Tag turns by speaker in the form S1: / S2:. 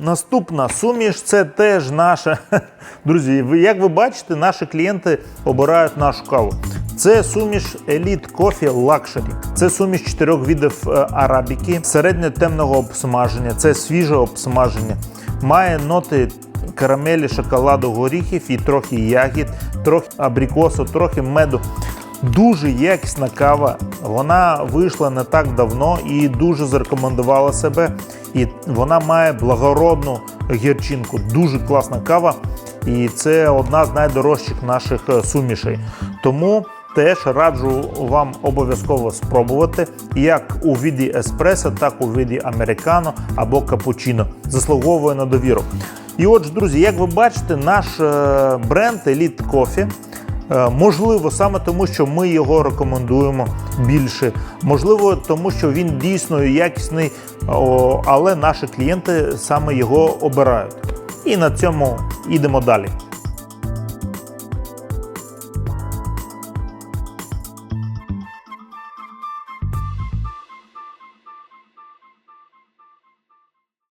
S1: Наступна, суміш це теж наша. Друзі, як ви бачите, наші клієнти обирають нашу каву. Це суміш Elite Coffee Luxury. Це суміш чотирьох видів е, арабіки, середньо-темного обсмаження, це свіже обсмаження. Має ноти карамелі, шоколаду, горіхів і трохи ягід, трохи абрикосу, трохи меду. Дуже якісна кава. Вона вийшла не так давно і дуже зарекомендувала себе. І вона має благородну гірчинку. Дуже класна кава. І це одна з найдорожчих наших е, сумішей. Тому теж раджу вам обов'язково спробувати як у віді еспресо, так у віді американо або капучино. Заслуговує на довіру. І отже, друзі, як ви бачите, наш е, бренд Elite Coffee Можливо, саме тому, що ми його рекомендуємо більше. Можливо, тому що він дійсно якісний, але наші клієнти саме його обирають. І на цьому йдемо далі.